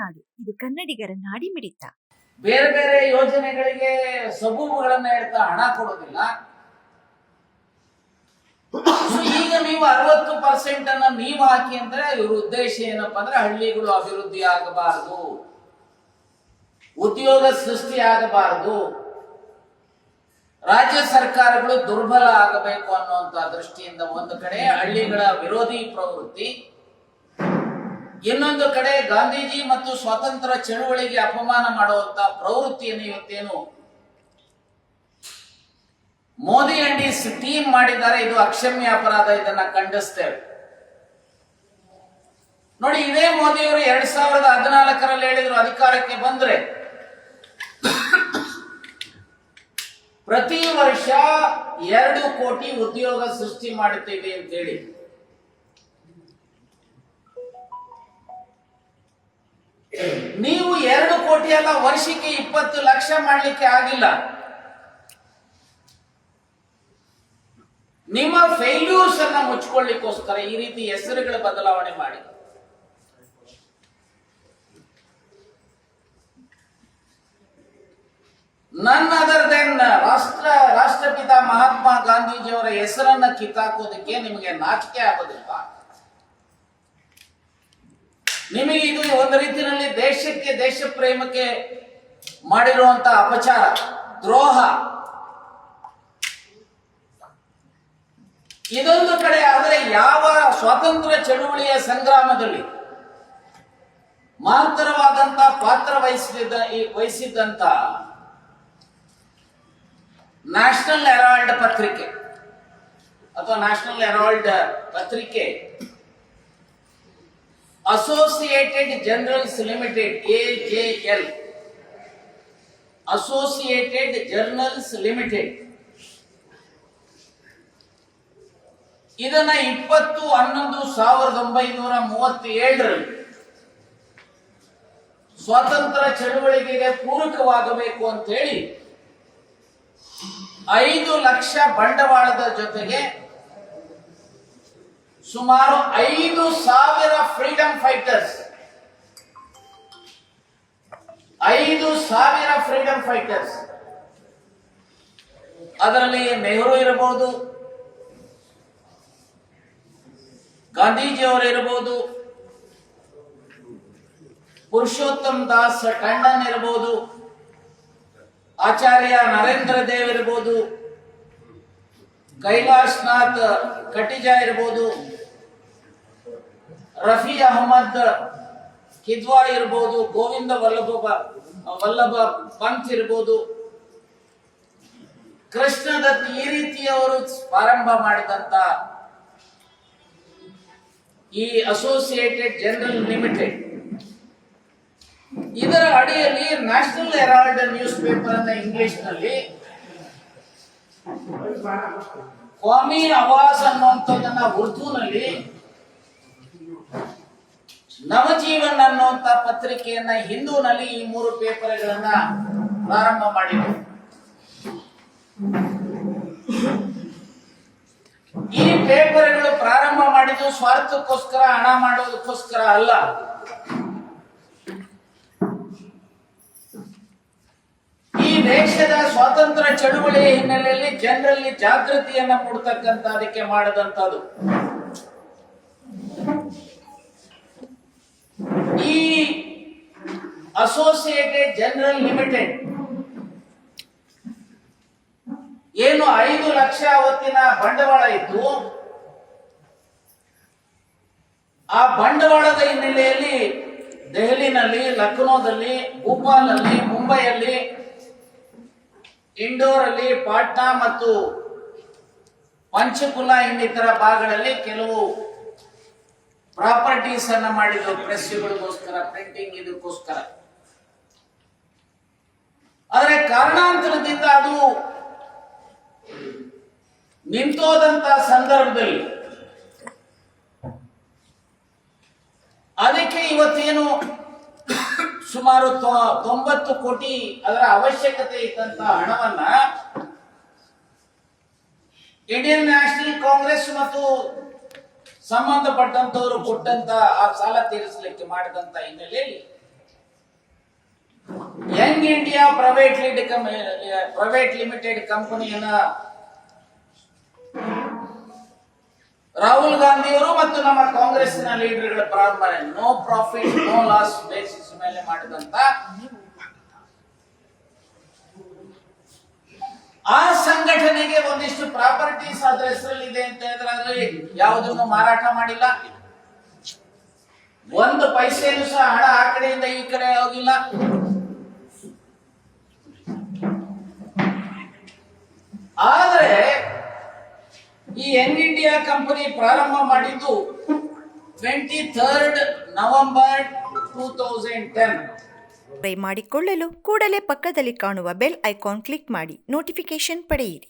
ನಾಡು ಇದು ಕನ್ನಡಿಗರ ನಾಡಿ ಮಿಡಿತ. ಬೇರೆ ಬೇರೆ ಯೋಜನೆಗಳಿಗೆ ಸಬೂಬುಗಳನ್ನ ಹೇಳ್ತಾ ಹಣ ಕೊಡೋದಿಲ್ಲ. ಈಗ ನೀವು ಅರವತ್ತು ಪರ್ಸೆಂಟ್ ಅನ್ನ ನೀವು ಹಾಕಿ ಅಂದ್ರೆ ಇವ್ರ ಉದ್ದೇಶ ಏನಪ್ಪಾ ಅಂದ್ರೆ ಹಳ್ಳಿಗಳು ಅಭಿವೃದ್ಧಿ ಆಗಬಾರದು. ಉದ್ಯೋಗ ಸೃಷ್ಟಿ ಆಗಬಾರದು. ರಾಜ್ಯ ಸರ್ಕಾರಗಳು ದುರ್ಬಲ ಆಗಬೇಕು ಅನ್ನುವಂತ ದೃಷ್ಟಿಯಿಂದ ಒಂದು ಕಡೆ ಹಳ್ಳಿಗಳ ವಿರೋಧಿ ಪ್ರವೃತ್ತಿ ಇನ್ನೊಂದು ಕಡೆ ಗಾಂಧೀಜಿ ಮತ್ತು ಸ್ವಾತಂತ್ರ್ಯ ಚಳುವಳಿಗೆ ಅಪಮಾನ ಮಾಡುವಂತ ಪ್ರವೃತ್ತಿಯನ್ನು ಇವತ್ತೇನು ಮೋದಿ ಅಂಡ್ ಟೀಮ್ ಮಾಡಿದ್ದಾರೆ. ಇದು ಅಕ್ಷಮ್ಯ ಅಪರಾಧ. ಇದನ್ನ ಖಂಡಿಸ್ತೇವೆ. ನೋಡಿ, ಇದೇ ಮೋದಿಯವರು ಎರಡ್ ಸಾವಿರದ ಹದಿನಾಲ್ಕರಲ್ಲಿ ಹೇಳಿದ್ರು, ಅಧಿಕಾರಕ್ಕೆ ಬಂದ್ರೆ ಪ್ರತಿ ವರ್ಷ ಎರಡು ಕೋಟಿ ಉದ್ಯೋಗ ಸೃಷ್ಟಿ ಮಾಡುತ್ತೇವೆ ಅಂತೇಳಿ ನೀವು ಎರಡು ಕೋಟಿ ಅಲ್ಲ, ವರ್ಷಕ್ಕೆ ಇಪ್ಪತ್ತು ಲಕ್ಷ ಮಾಡಲಿಕ್ಕೆ ಆಗಿಲ್ಲ. ನಿಮ್ಮ ಫೇಲ್ಯೂರ್ಸ್ ಅನ್ನ ಮುಚ್ಕೊಳ್ಳಿಕ್ಕೋಸ್ಕರ ಈ ರೀತಿ ಹೆಸರುಗಳ ಬದಲಾವಣೆ ಮಾಡಿ. ನನ್ ಅದರ್ ದೆನ್ ರಾಷ್ಟ್ರ, ರಾಷ್ಟ್ರಪಿತ ಮಹಾತ್ಮ ಗಾಂಧೀಜಿಯವರ ಹೆಸರನ್ನ ಕಿತ್ತಾಕೋದಕ್ಕೆ ನಿಮಗೆ ನಾಚಿಕೆ ಆಗೋದಿಲ್ಲ ನಿಮಗೆ ಇದು ಒಂದು ರೀತಿಯಲ್ಲಿ ದೇಶಕ್ಕೆ ದೇಶ ಪ್ರೇಮಕ್ಕೆ ಮಾಡಿರುವಂತ ಅಪಚಾರ, ದ್ರೋಹ. ಇದೊಂದು ಕಡೆ ಆದರೆ ಯಾವ ಸ್ವಾತಂತ್ರ್ಯ ಚಳುವಳಿಯ ಸಂಗ್ರಾಮದಲ್ಲಿ ಮಹತ್ತರವಾದಂತ ಪಾತ್ರ ವಹಿಸಿದ ವಹಿಸಿದ್ದಂತ ನ್ಯಾಷನಲ್ ಹೆರಾಲ್ಡ್ ಪತ್ರಿಕೆ, ಅಥವಾ ನ್ಯಾಷನಲ್ ಹೆರಾಲ್ಡ್ ಪತ್ರಿಕೆ Associated Journals Limited A J L Associated Journals Limited ಇದನ್ನ ಇಪ್ಪತ್ತು ಹನ್ನೊಂದು ಸಾವಿರದ ಒಂಬೈನೂರ ಮೂವತ್ತೇಳರಲ್ಲಿ ಸ್ವಾತಂತ್ರ್ಯ ಚಳುವಳಿಗೆ ಪೂರಕವಾಗಬೇಕು ಅಂತ ಹೇಳಿ ಐದು ಲಕ್ಷ ಬಂಡವಾಳದ ಜೊತೆಗೆ ಸುಮಾರು ಐದು ಸಾವಿರ ಫ್ರೀಡಂ ಫೈಟರ್ಸ್ ಐದು ಸಾವಿರ ಫ್ರೀಡಂ ಫೈಟರ್ಸ್ ಅದರಲ್ಲಿ ನೆಹರು ಇರಬಹುದು, ಗಾಂಧೀಜಿಯವರು ಇರಬಹುದು, ಪುರುಷೋತ್ತಮ್ ದಾಸ್ ಟಂಡನ್ ಇರಬಹುದು, ಆಚಾರ್ಯ ನರೇಂದ್ರ ದೇವ್ ಇರಬಹುದು, ಕೈಲಾಶ್ನಾಥ್ ಕಟಿಜಾ ಇರಬಹುದು ರಫಿ ಅಹಮದ್ ಕಿದ್ವಾ ಇರ್ಬೋದು, ಗೋವಿಂದ ವಲ್ಲಭ ವಲ್ಲಭ ಪಂತ್ ಇರ್ಬೋದು. ಕೃಷ್ಣದತ್ ಈ ರೀತಿಯವರು ಪ್ರಾರಂಭ ಮಾಡಿದಂತ ಈ ಅಸೋಸಿಯೇಟೆಡ್ ಜನರಲ್ ಲಿಮಿಟೆಡ್ ಇದರ ಅಡಿಯಲ್ಲಿ ನ್ಯಾಷನಲ್ ಹೆರಾಲ್ಡ್ ನ್ಯೂಸ್ ಪೇಪರ್ ಅನ್ನ ಇಂಗ್ಲಿಷ್ನಲ್ಲಿ ಸ್ವಾಮಿ ಆವಾಸ್ ಅನ್ನುವಂಥದ್ದನ್ನ ಉರ್ದುನಲ್ಲಿ ನವಜೀವನ್ ಅನ್ನುವಂತ ಪತ್ರಿಕೆಯನ್ನ ಹಿಂದೂನಲ್ಲಿ ಈ ಮೂರು ಪೇಪರ್ಗಳನ್ನ ಪ್ರಾರಂಭ ಮಾಡಿದ್ರು. ಈ ಪೇಪರ್ಗಳು ಪ್ರಾರಂಭ ಮಾಡಿದ್ದು ಸ್ವಾರ್ಥಕ್ಕೋಸ್ಕರ, ಹಣ ಮಾಡೋದಕ್ಕೋಸ್ಕರ ಅಲ್ಲ. ಈ ದೇಶದ ಸ್ವಾತಂತ್ರ್ಯ ಚಳುವಳಿಯ ಹಿನ್ನೆಲೆಯಲ್ಲಿ ಜನರಲ್ಲಿ ಜಾಗೃತಿಯನ್ನ ಕೊಡ್ತಕ್ಕಂಥ ಅದಕ್ಕೆ ಮಾಡದಂತದ್ದು ಅಸೋಸಿಯೇಟೆಡ್ ಜನರಲ್ ಲಿಮಿಟೆಡ್ ಏನು ಐದು ಲಕ್ಷ ಅವತ್ತಿನ ಬಂಡವಾಳ ಇತ್ತು? ಆ ಬಂಡವಾಳದ ಹಿನ್ನೆಲೆಯಲ್ಲಿ ದೆಹಲಿನಲ್ಲಿ, ಲಕ್ನೋದಲ್ಲಿ, ಭೂಪಾಲಲ್ಲಿ, ಮುಂಬೈಯಲ್ಲಿ, ಇಂಡೋರಲ್ಲಿ ಪಾಟ್ನಾ ಮತ್ತು ಪಂಚಕುಲ ಇನ್ನಿತರ ಭಾಗಗಳಲ್ಲಿ ಕೆಲವು ಪ್ರಾಪರ್ಟೀಸ್ ಅನ್ನ ಮಾಡಿದ್ರು ಪ್ರೆಸ್ಗಳಿಗೋಸ್ಕರ ಪ್ರಿಂಟಿಂಗ್ ಇದಕ್ಕೋಸ್ಕರ. ಆದರೆ ಕಾರಣಾಂತರದಿಂದ ಅದು ನಿಂತೋದಂತ ಸಂದರ್ಭದಲ್ಲಿ. ಅದಕ್ಕೆ ಇವತ್ತೇನು ಸುಮಾರು ತೊಂಬತ್ತು ಕೋಟಿ ಅದರ ಅವಶ್ಯಕತೆ ಇದ್ದಂತ ಹಣವನ್ನ ಇಂಡಿಯನ್ ನ್ಯಾಷನಲ್ ಕಾಂಗ್ರೆಸ್ ಮತ್ತು ಸಂಬಂಧಪಟ್ಟಂತವರು ಕೊಟ್ಟಂತ ಆ ಸಾಲ ತೀರಿಸಲಿಕ್ಕೆ ಮಾಡಿದಂತ ಹಿನ್ನೆಲೆಯಲ್ಲಿ ಇಂಡಿಯಾ ಪ್ರೈವೇಟ್ ಪ್ರೈವೇಟ್ ಲಿಮಿಟೆಡ್ ಕಂಪನಿಯನ್ನ ರಾಹುಲ್ ಗಾಂಧಿಯವರು ಮತ್ತು ನಮ್ಮ ಕಾಂಗ್ರೆಸ್ನ ಲೀಡರ್ಗಳ ಪ್ರಾರಂಭ no profit no loss basis ಮೇಲೆ ಮಾಡಿದಂತ ಆ ಸಂಘಟನೆಗೆ ಒಂದಿಷ್ಟು ಪ್ರಾಪರ್ಟೀಸ್ ಅದರ ಹೆಸರಲ್ಲಿ ಇದೆ ಅಂತ ಹೇಳಿದ್ರೆ ಅದರಲ್ಲಿ ಯಾವುದನ್ನು ಮಾರಾಟ ಮಾಡಿಲ್ಲ. ಒಂದು ಪೈಸೆಯನ್ನು ಸಹ ಹಣ ಆ ಕಡೆಯಿಂದ ಈ ಕಡೆ ಹೋಗಿಲ್ಲ. ಕಂಪನಿ ಪ್ರಾರಂಭ ಮಾಡಿದ್ದು twenty third November two thousand ten ಮಾಡಿಕೊಳ್ಳಲು ಕೂಡಲೇ ಪಕ್ಕದಲ್ಲಿ ಕಾಣುವ ಬೆಲ್ ಐಕಾನ್ ಕ್ಲಿಕ್ ಮಾಡಿ ನೋಟಿಫಿಕೇಶನ್ ಪಡೆಯಿರಿ.